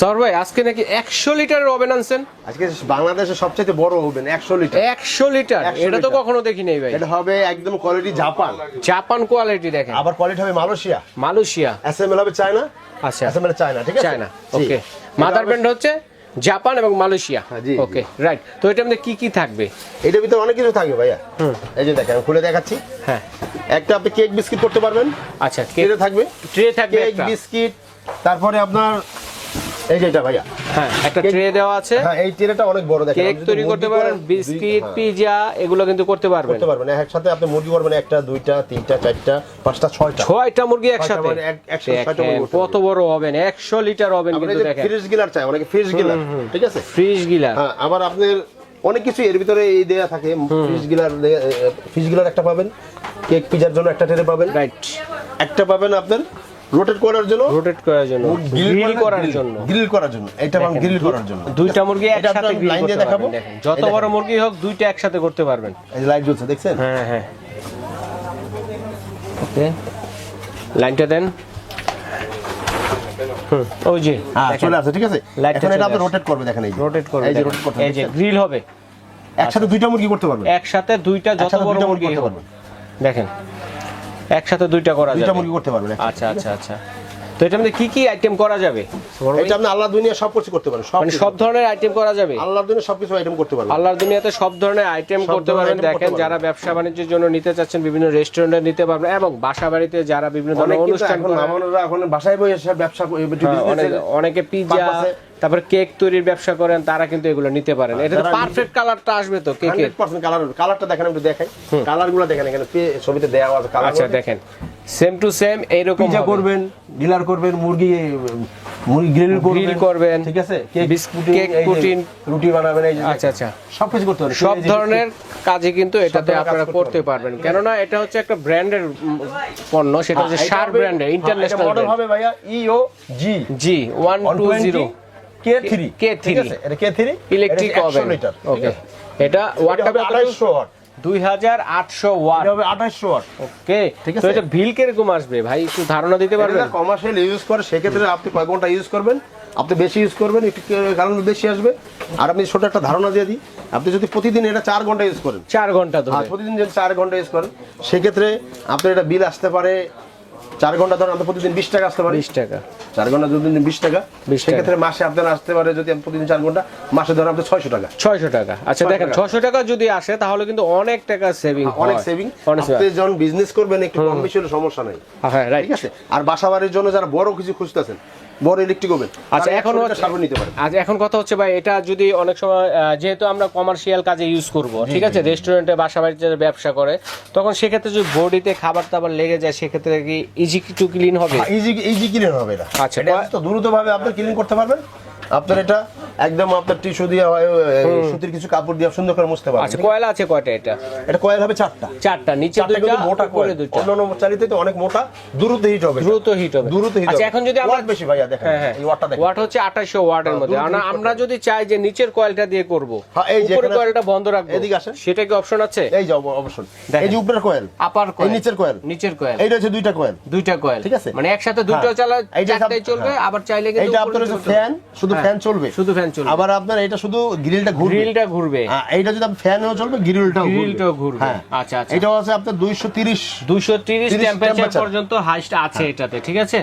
সর ভাই আজকে নাকি একশো লিটারের ওভেন আনছেন? আজকে বাংলাদেশের সবচেয়ে বড় ওভেন একশো লিটার। একশো লিটার? এটা তো কখনো দেখি নাই ভাই। এটা হবে একদম কোয়ালিটি জাপান জাপান কোয়ালিটি দেখেন। আবার কোয়ালিটি হবে মালয়েশিয়া। মালয়েশিয়া এসএমএল হবে চায়না আচ্ছা। এসএমএল চায়না ঠিক আছে? চায়না ওকে মাদার ব্র্যান্ড হচ্ছে জাপান এবং মালয়েশিয়া জি, ওকে রাইট তো এটার মধ্যে কি কি থাকবে? এটার ভিতরে অনেক কিছু থাকবে ভাইয়া। এই যে দেখেন আমি খুলে দেখাচ্ছি। হ্যাঁ। একটা আপনি কেক বিস্কিট করতে পারবেন। আচ্ছা ট্রে থাকবে। ট্রে থাকবে কেক বিস্কিট তারপরে আপনার এই যে এটা ভাইয়া। হ্যাঁ একটা ট্রে দেওয়া আছে। হ্যাঁ এই ট্রেটা অনেক বড় দেখেন। কেক তৈরি করতে পারেন বিস্কিট হ্যাঁ, পিজা এগুলো কিন্তু করতে পারবেন। করতে পারবেন। একসাথে আপনি মুরগি করবেন একটা দুইটা তিনটা চারটা পাঁচটা ছয়টা। ছয়টা মুরগি একসাথে? কত বড় লিটার হবেন আবার কিন্তু দেখেন। ফ্রিজ গিলার চাই অনেকে ফ্রিজ গিলার ঠিক আছে? ফ্রিজ হ্যাঁ আবার আপনার অনেক কিছু এর ভিতরে এই দেয়া থাকে। ফ্রিজ গিলার গিলার একটা পাবেন। কেক পিজার জন্য একটা ট্রে পাবেন। রাইট একটা পাবেন আপনার রোটেট করার জন্য? রোটেট করার জন্য। গ্রিল করার জন্য। গ্রিল করার জন্য। এটা গ্রিল করার জন্য। দুইটা মুরগি একসাথে line দিয়ে দেখাবো। যত বড় মুরগি হোক দুইটা একসাথে করতে পারবেন। এই যে লাইট জ্বলছে দেখছেন? হ্যাঁ হ্যাঁ। ওকে। লাইনটা দেন। ওই যে হ্যাঁ চলে ঠিক আছে? এখন এটা আপনি রোটেট করবে দেখেন এই রোটেট করবে এই যে রোটেট করতে এই যে গ্রিল হবে। একসাথে দুইটা মুরগি করতে পারবেন? একসাথে দুইটা যত বড় মুরগি করতে দেখেন। একসাথে দুইটা করা দুইটা মুরগি করতে পারবেন আচ্ছা আচ্ছা আচ্ছা। তো এটার মধ্যে কি কি আইটেম করা যাবে? এটা আপনি আল্লাহ দুনিয়া সব কিছু করতে সব মানে সব ধরনের আইটেম করা যাবে? আল্লাহর দুনিয়া সব কিছু আইটেম করতে পারবেন। আল্লাহর দুনিয়াতে সব ধরনের আইটেম করতে পারবেন। দেখেন যারা ব্যবসা বাণিজ্যের জন্য নিতে চাচ্ছেন বিভিন্ন রেস্টুরেন্টে নিতে পারবেন এবং বাসা বাড়িতে যারা বিভিন্ন ধরনের অনুষ্ঠান এখন এখন বাসায় বসে ব্যবসা হ্যাঁ, অনেক purpose-এ তারপর কেক তৈরির ব্যবসা করেন তারা কিন্তু এগুলো নিতে পারেন। এটা পারফেক্ট কালারটা আসবে তো কেকের। 100% কালার কালারটা দেখেন একটু দেখাই। কালারগুলো দেখেন এখানে ছবিতে দেওয়া আছে কালার আচ্ছা দেখেন। সেম টু সেম এইরকম পিজা করবেন ডিলার করবেন মুরগি মুরগি গ্রিল করবেন করবেন। ঠিক আছে? কেক বিস্কুট, কেক, প্রোটিন রুটি বানাবেন এই যে আচ্ছা আচ্ছা। সবকিছু করতে পারবেন সব ধরনের কাজে কিন্তু এটাতে আপনারা করতে পারবেন। কেননা এটা হচ্ছে একটা ব্র্যান্ডের পণ্য সেটা হচ্ছে হ্যাঁ, এটা শার ব্র্যান্ডের ইন্টারন্যাশনাল মডেল হবে ভাইয়া EO G G one two zero K three K3 এটা K three electric oven okay এটা ওয়াটটা হবে কত? আড়াইশো ওয়াট দুই হাজার আটশো ওয়াট হবে আঠাইশো ওয়াট ওকে ঠিক তো এটা বিল কীরকম আসবে? ভাই একটু ধারণা দিতে পারবেন? কমার্শিয়াল ইউজ করে সেক্ষেত্রে আপনি কয় ঘণ্টা ইউজ করবেন? আপনি বেশি ইউজ করবেন একটু কারণ বেশি আসবে। আর আপনি ছোট একটা ধারণা দিয়ে দিই আপনি যদি প্রতিদিন এটা চার ঘণ্টা ইউজ করেন চার ঘণ্টা আর প্রতিদিন যদি চার ঘণ্টা ইউজ করেন সেক্ষেত্রে আপনার এটা বিল আসতে পারে চার ঘণ্টা ধরেন প্রতিদিন বিশ টাকা আসতে পারে। বিশ টাকা। চার ঘণ্টা যদি বিশ টাকা সেক্ষেত্রে মাসে আপনার আসতে পারে যদি প্রতিদিন চার ঘণ্টা মাসে ধরেন আপনার ছয়শো টাকা। ছয়শো টাকা। আচ্ছা দেখেন ছয়শো টাকা। যদি আসে তাহলে কিন্তু অনেক টাকা সেভিং অনেক সেভিং আপনি যখন বিজনেস করবেন একটু কম বেশি হলে সমস্যা নাই। হ্যাঁ ঠিক আছে? আর বাসা বাড়ির জন্য যারা বড় কিছু খুঁজতেছেন বড় ইলেকট্রিক ওভেন আচ্ছা এখন সার্ভ নিতে আজ এখন কথা হচ্ছে ভাই এটা যদি অনেক সময় যেহেতু আমরা কমার্শিয়াল কাজে ইউজ করব ঠিক আছে? রেস্টুরেন্টে বাসা বাড়িতে ব্যবসা করে তখন সেক্ষেত্রে যদি বডিতে খাবার লেগে যায় সেক্ষেত্রে কি ইজি টু ক্লিন হবে? ইজি ইজি ক্লিন হবে না আচ্ছা, এটা তো দ্রুতভাবে আপনি ক্লিন করতে পারবেন। আপনার এটা একদম আপনার টিস্যু দিয়ে হয়, সুতির কিছু কাপড় দিয়ে সুন্দর করে মুছতে পারবেন। আচ্ছা কয়লা আছে কয়টা এটা? এটা কয়েল হবে চারটা। চারটা নিচে দুইটা মোটা উপরে কয়েল। দুইটা। অন্যান্য চালিতে তো অনেক মোটা দ্রুত হিট হবে। দ্রুত হিট হবে। দ্রুত হিট আচ্ছা এখন যদি আমরা ওয়াট বেশি ভাইয়া দেখেন। হ্যাঁ হ্যাঁ। এই ওয়াটটা দেখেন। ওয়াট হচ্ছে 2800 ওয়াটের মধ্যে। দ্রুত আমরা যদি চাই যে নিচের কয়েলটা দিয়ে করব হ্যাঁ, এই যে উপরের কয়েলটা বন্ধ রাখব। এদিকে আসেন। সেটা কি অপশন আছে? এই যে অব- অবশ্যই। দেখেন। এই যে উপরের কয়েল। আপার এই কয়েল। নিচের কয়েল। নিচের কয়েল। এইটা হচ্ছে দুইটা কয়েল। দুইটা কয়েল। ঠিক আছে? মানে একসাথে দুটো হ্যাঁ। চালা চারটাই চলবে হ্যাঁ। আবার চাইলে কিন্তু এইটা আপনার ফ্যান শুধু ফ্যান চলবে। শুধু ফ্যান চলবে। আবার আপনার এটা শুধু গ্রিলটা ঘুরবে। গ্রিলটা ঘুরবে। হ্যাঁ, এইটা যদি আপনি ফ্যানও চলবে গ্রিলটাও গ্রিলটাও ঘুরবে। হ্যাঁ। আচ্ছা, আচ্ছা। এটা আছে আপনার 230 230 টেম্পারেচার পর্যন্ত হাইস্ট আছে এটাতে ঠিক আছে?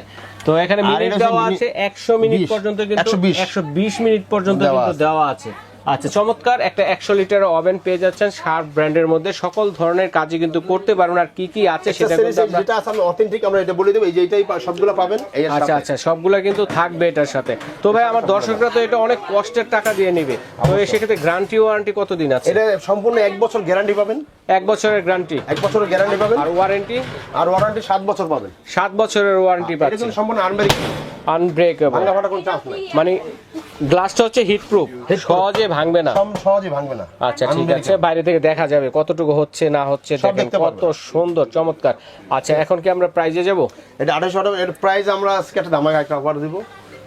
তো এখানে মিনিট দেওয়া আছে 100 মিনিট 20 পর্যন্ত কিন্তু 120 120 মিনিট পর্যন্ত কিন্তু দেওয়া আছে। আচ্ছা চমৎকার একটা 100 লিটার ওভেন পেয়ে যাচ্ছেন শার্প ব্র্যান্ডের মধ্যে। সকল ধরনের কাজই কিন্তু করতে পারবেন আর কি কি আছে সেটা কিন্তু আমরা যেটা আছে আমি অথেন্টিক আমরা এটা বলে দেব। এই যে এটাই সবগুলো পাবেন আচ্ছা আচ্ছা সবগুলা কিন্তু থাকবে এটার সাথে। তো ভাই আমার দর্শকরা তো এটা অনেক কষ্টের টাকা দিয়ে নিবে। তো সেক্ষেত্রে গ্যারান্টি ওয়ারেন্টি কতদিন আছে? এটা সম্পূর্ণ এক বছর গ্যারান্টি পাবেন। এক বছরের গ্যারান্টি এক বছরের গ্যারান্টি পাবেন। আর ওয়ারেন্টি আর ওয়ারেন্টি সাত বছর পাবেন। সাত বছরের ওয়ারেন্টি পাবেন সম্পূর্ণ আনবেরিক আনব্রেকেবল ভাঙা ফাটা কোনো চান্স নাই। মানে গ্লাসটা হচ্ছে হিট প্রুফ সহজে ভাঙবে না। সহজে ভাঙবে না। আচ্ছা ঠিক আছে। বাইরে থেকে দেখা যাবে কতটুকু হচ্ছে না হচ্ছে দেখেন কত সুন্দর চমৎকার। আচ্ছা এখন কি আমরা প্রাইজে যাব? এটা আঠাশশো টাকা এর প্রাইস আমরা আজকে একটা দামাকা একটা অফার দিব।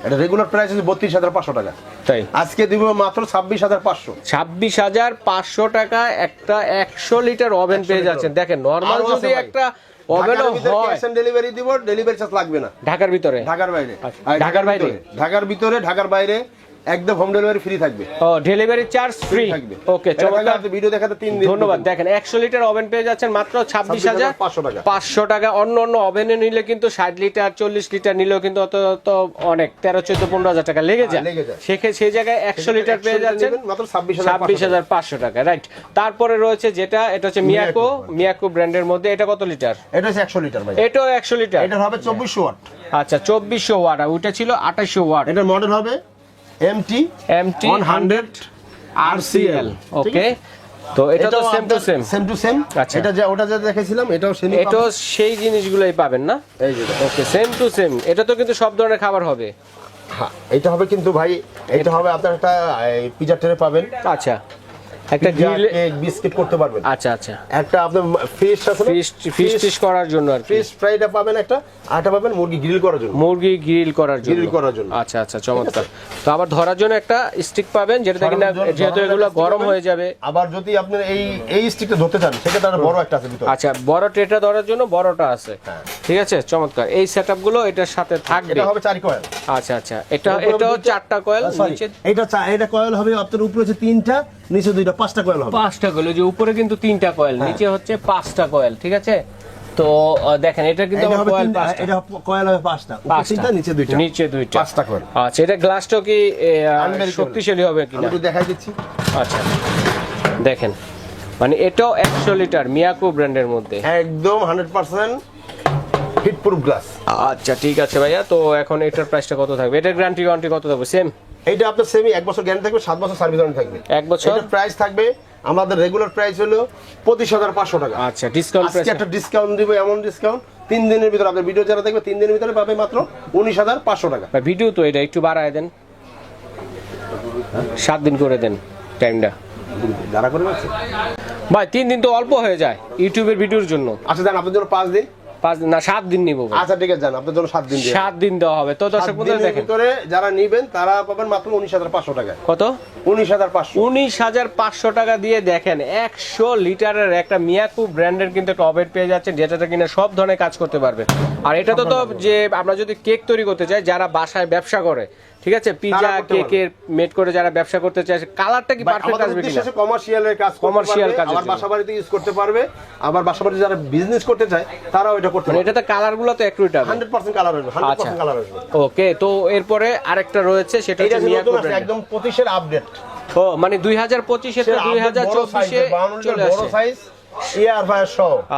এটা রেগুলার প্রাইস আছে বত্রিশ হাজার পাঁচশো টাকা। তাই? আজকে দিব মাত্র ছাব্বিশ হাজার পাঁচশো। ছাব্বিশ হাজার পাঁচশো টাকা একটা একশো লিটার ওভেন পেয়ে যাচ্ছেন। দেখেন নর্মাল যদি একটা ওভেনও হয়। ক্যাশ ডেলিভারি দিব ডেলিভারি চার্জ লাগবে না। ঢাকার ভিতরে? ঢাকার বাইরে। আচ্ছা, ঢাকার বাইরে? ঢাকার ভিতরে ঢাকার বাইরে। একদম হোম ডেলিভারি ফ্রি থাকবে। ও ডেলিভারি চার্জ ফ্রি থাকবে। ওকে চমৎকার। ভিডিও দেখাতে তিন দিন ধন্যবাদ দেখেন একশো লিটার ওভেন পেয়ে যাচ্ছেন মাত্র ছাব্বিশ হাজার 26,500 টাকা। পাঁচশো টাকা। অন্য অন্য ওভেনে নিলে কিন্তু ষাট লিটার চল্লিশ লিটার নিলেও কিন্তু অত অত অনেক তেরো চোদ্দ পনেরো হাজার টাকা লেগে যায়। হ্যাঁ, লেগে যায়। সেক্ষেত্রে সেই জায়গায় একশো লিটার পেয়ে যাচ্ছেন মাত্র ছাব্বিশ হাজার ছাব্বিশ হাজার পাঁচশো টাকা রাইট তারপরে রয়েছে যেটা এটা হচ্ছে মিয়াকো। মিয়াকো ব্র্যান্ডের মধ্যে এটা কত লিটার এটা হচ্ছে একশো লিটার ভাই। এটাও একশো লিটার এটার হবে চব্বিশশো ওয়াট। আচ্ছা চব্বিশশো ওয়াট আর ওইটা ছিল আঠাশশো ওয়াট। এটার মডেল হবে এমটি এমটি 100 আরসিএল ওকে তো এটা তো same to same same to same আচ্ছা। এটা যা ওটা যা দেখেছিলাম এটাও সেম এটাও সেই জিনিসগুলোই পাবেন না? এই যে ওকে সেম টু সেম এটা তো কিন্তু সব ধরনের খাবার হবে। হ্যাঁ এটা হবে কিন্তু ভাই এটা হবে আপনার একটা পিজা ট্রে পাবেন। আচ্ছা। একটা গ্রিল বিস্কিট করতে পারবেন। আচ্ছা আচ্ছা। একটা আপনার ফিশ আছে ফিশ ফিশ টিশ করার জন্য আর ফিশ ফ্রাইটা পাবেন একটা আটা পাবেন মুরগি গ্রিল করার জন্য। মুরগি গ্রিল করার জন্য। Grill করার জন্য। আচ্ছা আচ্ছা চমৎকার। তো আবার ধরার জন্য একটা স্টিক পাবেন যেটা কিনা যেহেতু এগুলো গরম হয়ে যাবে। আবার যদি আপনি এই এই স্টিকটা ধরতে চান সেক্ষেত্রে আরও বড় একটা আছে ভিতরে। আচ্ছা বড় ট্রেটা ধরার জন্য বড়টা আছে। হ্যাঁ। ঠিক আছে? চমৎকার। এই সেটআপগুলো এটার সাথে থাকবে। এটা হবে চার কয়েল আচ্ছা আচ্ছা। এটা এটাও চারটা কয়েল নিচে এটা এটা কয়েল হবে আপনার উপরে হচ্ছে তিনটা নিচে দুইটা পাঁচটা কয়েল হবে। পাঁচটা কয়েল যে উপরে কিন্তু তিনটা কয়েল হ্যাঁ। নিচে হচ্ছে পাঁচটা কয়েল ঠিক আছে? তো দেখেন এটা কিন্তু এটা কয়েল পাঁচটা। এটা কয়েল হবে পাঁচটা। উপরে পাঁচটা। তিনটা নিচে দুইটা। নিচে দুইটা। পাঁচটা কয়েল আচ্ছা এটা গ্লাসটাও কি শক্তিশালী হবে কিনা? একটু দেখাই দিচ্ছি। আচ্ছা। দেখেন মানে এটাও একশো লিটার মিয়াকো ব্র্যান্ডের মধ্যে। একদম hundred percent heat proof glass আচ্ছা ঠিক আছে ভাইয়া। তো এখন এটার প্রাইসটা কত থাকবে? এটার গ্যারান্টি ওয়ারেন্টি কত থাকবে? সেম এইটা আপনার সেমি এক বছর গ্যারান্টি থাকবে সাত বছর সার্ভিস ওয়ারেন্টি থাকবে। এক বছর? এটার প্রাইস থাকবে আমাদের রেগুলার প্রাইস হলো পঁচিশ হাজার পাঁচশো টাকা। আচ্ছা ডিসকাউন্ট আজকে একটা ডিসকাউন্ট দিব এমন ডিসকাউন্ট তিন দিনের ভিতরে আপনার ভিডিও যারা দেখবে তিন দিনের ভিতরে পাবে মাত্র উনিশ হাজার পাঁচশো টাকা। ভিডিও তো এটা একটু বাড়ায় দেন। সাত দিন করে দেন টাইমটা যারা করে ভাই তিন দিন তো অল্প হয়ে যায় ইউটিউবের ভিডিওর জন্য। আচ্ছা দেন আপনার জন্য পাঁচ দিন। পাঁচ না সাত দিন নিব আচ্ছা ঠিক আছে আপনার জন্য সাত দিন সাত দিন দেওয়া হবে। তো দর্শক বন্ধুরা দেখেন। ভিতরে যারা নিবেন তারা পাবেন মাত্র উনিশ হাজার পাঁচশো টাকা। কত? উনিশ হাজার পাঁচশো। উনিশ হাজার পাঁচশো টাকা দিয়ে দেখেন একশো লিটারের একটা মিয়াকু ব্র্যান্ডের কিন্তু একটা অবেট পেয়ে যাচ্ছেন যেটাতে কিনা সব ধরনের কাজ করতে পারবে। আর এটা তো তো যে আমরা যদি কেক তৈরি করতে চাই যারা বাসায় ব্যবসা করে ঠিক আছে? পিজা। কেকের মেড করে যারা ব্যবসা করতে চায় কালারটা কি পারফেক্ট আসবে কিনা? কমার্শিয়ালের কাজ কমার্শিয়াল কাজ আবার জন্য। বাসা বাড়িতে ইউজ করতে পারবে আবার বাসা বাড়িতে যারা বিজনেস করতে চায় তারাও এটা করতে মানে পারবে। এটাতে কালারগুলো তো একটু হবে হান্ড্রেড পার্সেন্ট কালার আসবে হান্ড্রেড আচ্ছা। পার্সেন্ট কালার আসবে। ওকে তো এরপরে আরেকটা রয়েছে সেটা হচ্ছে মিয়াকো নতুন আসছে, ব্র্যান্ড একদম আপডেট ও মানে দুই হাজার পঁচিশে দুই হাজার চব্বিশে চলে বড় সাইজ এয়ার ফায়ার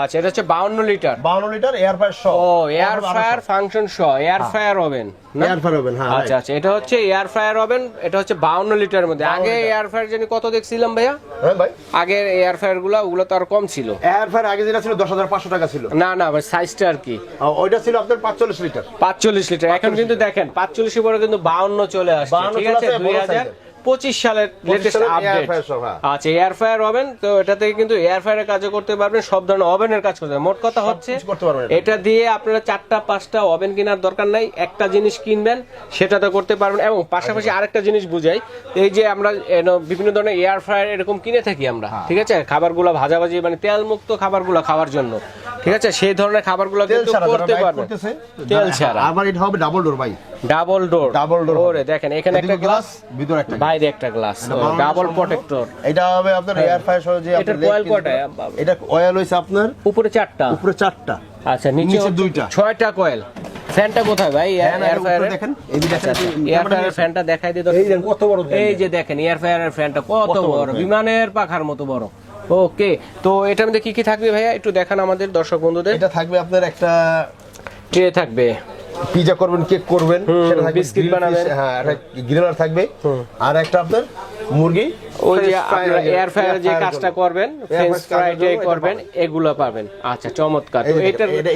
আচ্ছা এটা হচ্ছে 52 লিটার। 52 লিটার এয়ার ফায়ার ও air fryer function air fryer oven air fryer oven হ্যাঁ আচ্ছা আচ্ছা এটা হচ্ছে এয়ার ফায়ার ওভেন এটা হচ্ছে 52 লিটারের মধ্যে। আগে এয়ার ফায়ার জানি কত দেখছিলাম ভাইয়া? হ্যাঁ ভাই। আগে এয়ার ফায়ারগুলো ওগুলো তো আর কম ছিল। এয়ার ফায়ার আগে যেটা ছিল 10500 টাকা ছিল। না না ভাই সাইজটা আর কি। ওইটা ছিল আপনার 45 লিটার। 45 লিটার এখন কিন্তু দেখেন 45 এর পরে কিন্তু 52 চলে আসছে ঠিক আছে? 2000 পঁচিশ সালের লেটেস্ট আপডেট হ্যাঁ। আচ্ছা এয়ার ফায়ার ওভেন তো এটা থেকে কিন্তু এয়ার ফায়ারের কাজও করতে পারবেন সব ধরনের ওভেনের কাজ করতে মোট কথা হচ্ছে এটা। দিয়ে আপনারা চারটা পাঁচটা ওভেন কেনার দরকার নাই একটা জিনিস কিনবেন সেটাতে করতে পারবেন এবং পাশাপাশি আরেকটা জিনিস বুঝাই এই যে আমরা বিভিন্ন ধরনের এয়ার ফ্রায়ার এরকম কিনে থাকি আমরা হ্যাঁ। ঠিক আছে? খাবারগুলো ভাজাভাজি মানে তেল মুক্ত খাবারগুলো খাওয়ার জন্য ঠিক আছে? সেই ধরনের খাবারগুলো কিন্তু করতে পারবেন। তেল ছাড়া। আবার এটা হবে ডাবল ডোর ভাই। ডাবল ডোর door ওরে দেখেন এখানে একটা গ্লাস ভিতরে একটা বাইরে একটা গ্লাস ডাবল প্রোটেক্টর এটা হবে আপনার এয়ার ফায়ার সহ যে coil leg কয়টা? এটা অয়েল হইছে আপনার উপরে চারটা। উপরে চারটা। আচ্ছা নিচে দুইটা। ছয়টা কয়েল ফ্যানটা কোথায় ভাই? এয়ার উপরে ফায়ার দেখেন। এই যে দেখেন এয়ার ফায়ারের ফ্যানটা দেখাই দিই এই কত বড় এই যে দেখেন এয়ার ফায়ারের ফ্যানটা কত বড় বিমানের পাখার মতো বড়। ওকে তো এটার মধ্যে কি কি থাকবে ভাইয়া? একটু দেখান আমাদের দর্শক বন্ধুদের। এটা থাকবে আপনার একটা ট্রে থাকবে। পিজা করবেন কেক করবেন সেটা থাকবে biscuit বানাবেন। হ্যাঁ একটা গ্রিলার থাকবে। আর একটা আপনার মুরগি ওই যে আপনারা এয়ার ফায়ার যে কাজটা করবেন ফ্রেঞ্চ ফ্রাই যে করবেন। এগুলো পাবেন। আচ্ছা চমৎকার। তো এটা সহ এটা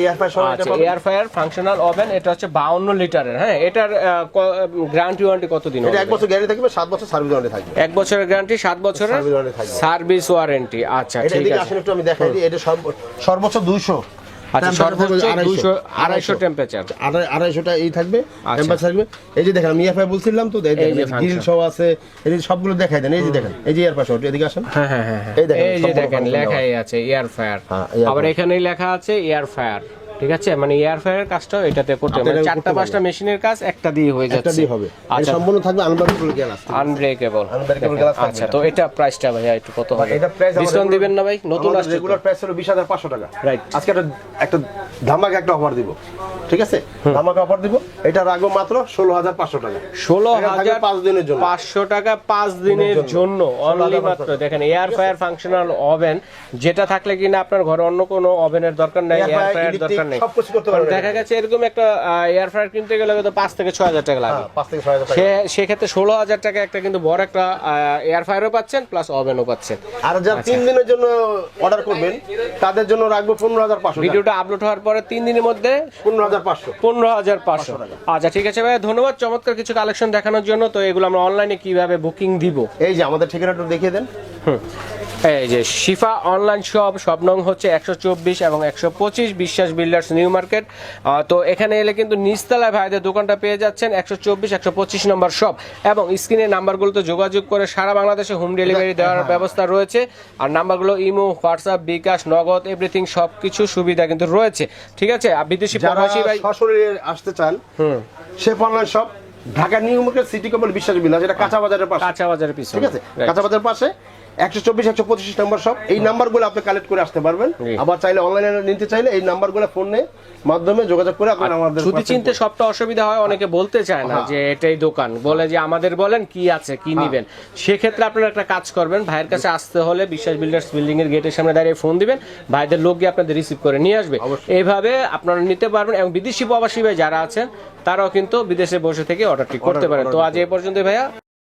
আচ্ছা এয়ার ফায়ার ফাংশনাল ওভেন এটা হচ্ছে 52 লিটারের হ্যাঁ এটার গ্যারান্টি ওয়ারেন্টি কতদিন এটা হবে? এক বছর গ্যারান্টি থাকবে সাত বছর সার্ভিস ওয়ারেন্টি থাকবে। এক বছরের গ্যারান্টি সাত বছরের। সার্ভিস ওয়ারেন্টি আচ্ছা ঠিক আছে। আসলে একটু আমি দেখাই দিই এটা সর্ব- সর্বোচ্চ দুইশো। আচ্ছা সর্বোচ্চ আড়াইশো। দুশো আড়াইশো। টেম্পারেচার আড়াই আড়াইশোটা এই থাকবে আচ্ছা। টেম্পারেচার থাকবে। এই যে দেখেন আমি ইয়ারফাই বলছিলাম তো এই দেখেন গ্রিল সহ আছে এই যে সবগুলো দেখাই দেন এই যে দেখেন এই যে ইয়ারফাই সহ এদিকে আসেন। হ্যাঁ হ্যাঁ হ্যাঁ হ্যাঁ। এই দেখেন, এই যে দেখেন লেখাই আছে। Air fryer. হ্যাঁ, আবার এখানে এখানেই লেখা আছে এয়ার ফায়ার। ঠিক আছে? মানে এয়ার ফায়ার কাজটাও এটাতে করতে হবে। মানে চারটা পাঁচটা মেশিনের কাজ একটা দিয়ে হয়ে যাচ্ছে। দিয়ে হবে। এটা আচ্ছা। সম্পূর্ণ থাকবে আনব্রেকেবল গ্লাস আনব্রেকেবল glass থাকবে আচ্ছা তো এটা প্রাইসটা ভাইয়া একটু কত হবে? এটা প্রাইস ডিসকাউন্ট দিবেন না ভাই? নতুন আসছে রেগুলার প্রাইস হলো বিশ হাজার পাঁচশো টাকা। Right. আজকে একটা একটা ধামাকা একটা অফার দিব। ঠিক আছে? ধামাকা অফার দিব। এটা রাখব মাত্র ষোলো হাজার পাঁচশো টাকা। ষোলো এটা থাকবে হাজার পাঁচ দিনের জন্য। পাঁচশো টাকা পাঁচ দিনের জন্য। অনলি মাত্র। দেখেন এয়ার ফায়ার ফাংশনাল ওভেন যেটা থাকলে কিনা আপনার ঘরে অন্য কোনো ওভেনের দরকার নাই এয়ার ফায়ার দরকার নেই। সব কিছু করতে পারবেন দেখা গেছে এরকম একটা এয়ার ফায়ার কিনতে গেলে কিন্তু পাঁচ থেকে ছয় হাজার টাকা লাগে হ্যাঁ, পাঁচ থেকে ছয় হাজার টাকা। সে সেক্ষেত্রে ষোলো হাজার টাকা একটা কিন্তু বড় একটা এয়ার ফায়ারও পাচ্ছেন প্লাস ওভেনও পাচ্ছেন। আর যারা তিন দিনের জন্য অর্ডার করবেন তাদের জন্য রাখব পনেরো হাজার পাঁচশো ভিডিওটা আপলোড হওয়ার পরে তিন দিনের মধ্যে পনেরো হাজার পাঁচশো। পনেরো হাজার পাঁচশো। আচ্ছা ঠিক আছে ভাই ধন্যবাদ। চমৎকার কিছু কালেকশন দেখানোর জন্য। তো এগুলো আমরা অনলাইনে কীভাবে বুকিং দিব? এই যে আমাদের ঠিকানাটা দেখিয়ে দেন। হুম। এই যে শিফা অনলাইন শপ সব নং হচ্ছে একশো চব্বিশ এবং একশো পঁচিশ বিশ্বাস বিল্ডার্স নিউ মার্কেট। তো এখানে এলে কিন্তু নিচতলায় ভাইদের দোকানটা পেয়ে যাচ্ছেন একশো চব্বিশ একশো পঁচিশ নম্বর শপ এবং স্ক্রিনের নাম্বারগুলোতে যোগাযোগ করে সারা বাংলাদেশে হোম ডেলিভারি দেওয়ার ব্যবস্থা রয়েছে। আর নাম্বারগুলো ইমো হোয়াটসঅ্যাপ বিকাশ নগদ এভরিথিং সব কিছু সুবিধা কিন্তু রয়েছে। ঠিক আছে? আর বিদেশি প্রবাসী ভাই সশরীরে আসতে চান সে online shop Dhaka new market city Kamal Biswas Bilas এটা কাঁচা বাজারের পাশে। কাঁচা বাজারের পিছনে। ঠিক আছে? কাঁচা বাজারের পাশে। একশো চব্বিশ একশো পঁচিশ নাম্বার সব। এই নাম্বারগুলো আপনি কালেক্ট করে আসতে পারবেন। আবার চাইলে অনলাইনে নিতে চাইলে এই নাম্বারগুলো ফোনে মাধ্যমে যোগাযোগ করে আপনারা আমাদের ছুটি চিনতে সবটা অসুবিধা হয় অনেকে বলতে চায় না হ্যাঁ। যে এটাই দোকান। বলে যে আমাদের বলেন কি আছে কি নিবেন। সেক্ষেত্রে আপনারা একটা কাজ করবেন ভাইয়ের কাছে আসতে হলে বিশ্বাস বিল্ডার্স বিল্ডিং এর গেটের সামনে দাঁড়িয়ে ফোন দিবেন। ভাইদের লোক গিয়ে আপনাদের রিসিভ করে নিয়ে আসবে। এইভাবে আপনারা নিতে পারবেন এবং বিদেশি প্রবাসী ভাই যারা আছেন তারাও কিন্তু বিদেশে বসে থেকে অর্ডারটি করতে পারেন। তো আজ এই পর্যন্ত ভাইয়া।